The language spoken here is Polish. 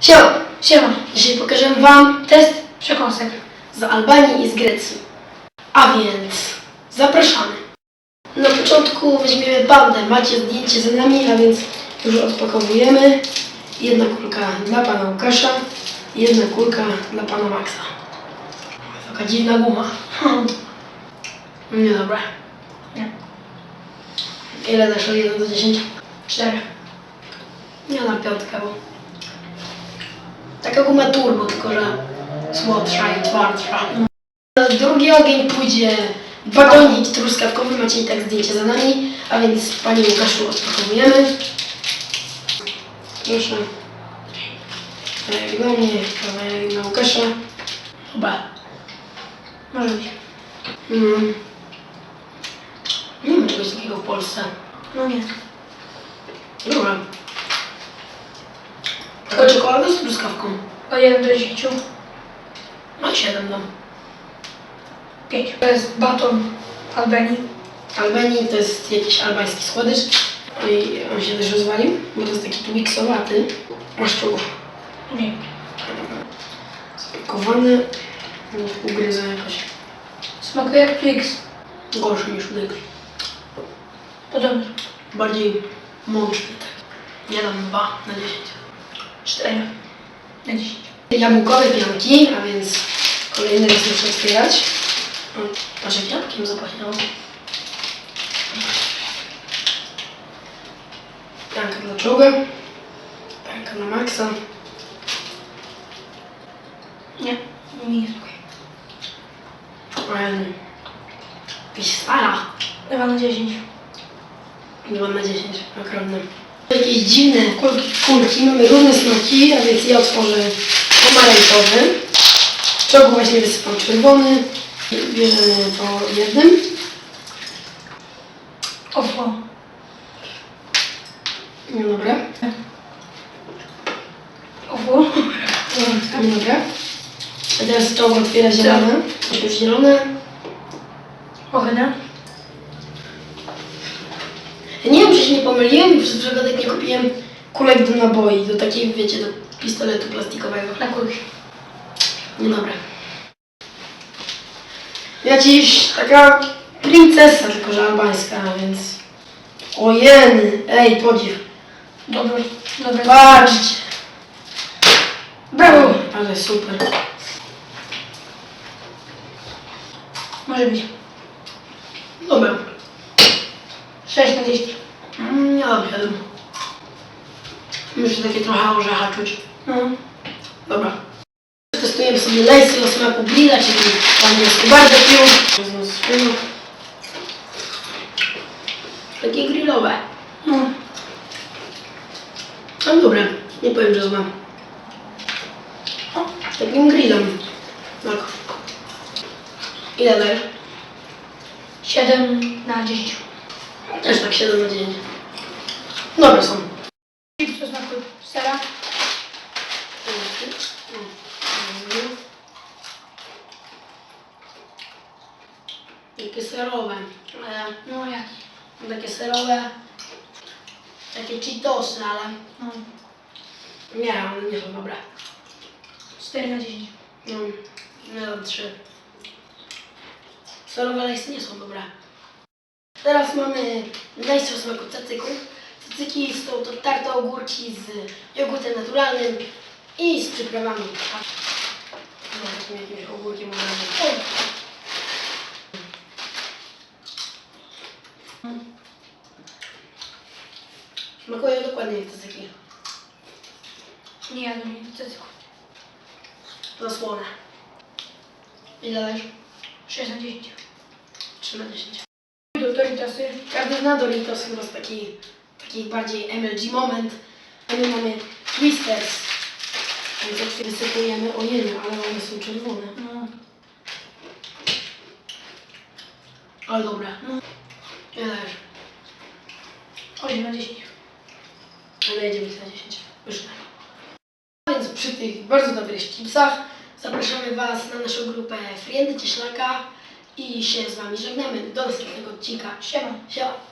Siema! Siema, Dzisiaj pokażę Wam test przekąsek. z Albanii i z Grecji. A więc zapraszamy. Na początku weźmiemy bandę. Macie zdjęcie za nami, a więc już odpakowujemy. Jedna kulka dla Pana Łukasza, jedna kulka dla Pana Maxa. Taka dziwna guma. Nie dobra. Nie. Ile dasz od 1 do 10? Cztery. Nie na piątkę, bo taka guma turbo, tylko że słodsza i twardsza. Drugi ogień pójdzie batonik truskawkowy, macie i tak zdjęcie za nami, a więc Panie Łukaszu odpakowujemy. Proszę. Kawałek dla mnie, kawałek dla Łukasza. Chyba. Może być. Mm. Nie ma czegoś takiego w Polsce. No nie. Dobra. Tylko czekolada z truskawką. Od 1 do 10. Ma 7 dam. 5. To jest baton Albanii. Albanii to jest jakiś albański słodycz. I on się też rozwalił, bo to jest taki twixowaty. Masz tu Nie. spakowany. Ugryzę jakoś Smakuje jak Twix. gorszy niż łyk. Podobny. Bardziej mączny tak. Nie dam 2 na 10. 4 na 10. Jabłkowe pianki, a więc kolejny raz muszę otwierać. Jak jabłkiem zapachniało. Pianka dla czołga. Pianka na maksa. Nie. Nie smakuje. Em, Jakaś stara. 2 na 10. 2 na 10, okropne. Jakieś dziwne kulki, kulki. Mamy różne smaki, a więc ja otworzę pomarańczowy. W czołgu właśnie wysypam czerwony. Bierzemy po jednym. Ofo. No dobra. Ofo. No dobra. A teraz czołg otwiera zielone. Już zielone. Ochyna. Ja nie wiem, czy się nie pomyliłem i przez przypadek nie kupiłem kulek do naboi, do takiej, wiecie, do pistoletu plastikowego. Na kulki. No dobra. Jakiś taka princesa, tylko że albańska, więc... Ojeny, ej, podziw. Dobry. Dobry. Patrzcie. Brawo. Ale super. Może być. Dobra. 6 na 10. Mm, Nie siedem. Muszę takie trochę orzecha czuć. No. Dobra. Testujemy sobie lejsy o smaku grilla, czyli po angielsku barbecue. Wezmę swojego. Takie grillowe. No. No dobre. Nie powiem, że złe. O. Takim grillem. Tak. Ile dajesz? 7 na 10. Też tak 7 na 10. Dobre są. Co smakuje? Sera. Takie serowe. E, No jak? Takie serowe. Takie cheetosy, ale No. nie, one nie są dobre. 4 na 10. No, nie dam 3. Serowe lejsy nie są dobre. Teraz mamy lejsy o smaku cacyku. Cacyki są to tarte ogórki z jogurtem naturalnym i z przyprawami. No, takim jakimś ogórkiem obrażeń. Smakują dokładnie jak cacyki. Nie jadłem nie chcę tylko. Zasłone. Ile dajesz? 6 na 10. 3 na 10. Do Doritosy. Każdy zna Doritos chyba z taki, taki bardziej MLG moment. A my mamy Twisters. Więc jak wysypujemy, ojej, ale one są czerwone. No. Ale dobre. No. Ile dajesz? 8 na 10. Ale jedziemy na 10. Pyszne. A Więc przy tych bardzo dobrych chipsach zapraszamy Was na naszą grupę Friendy Cieślaka i się z Wami żegnamy. Do następnego odcinka. Siema. Siema.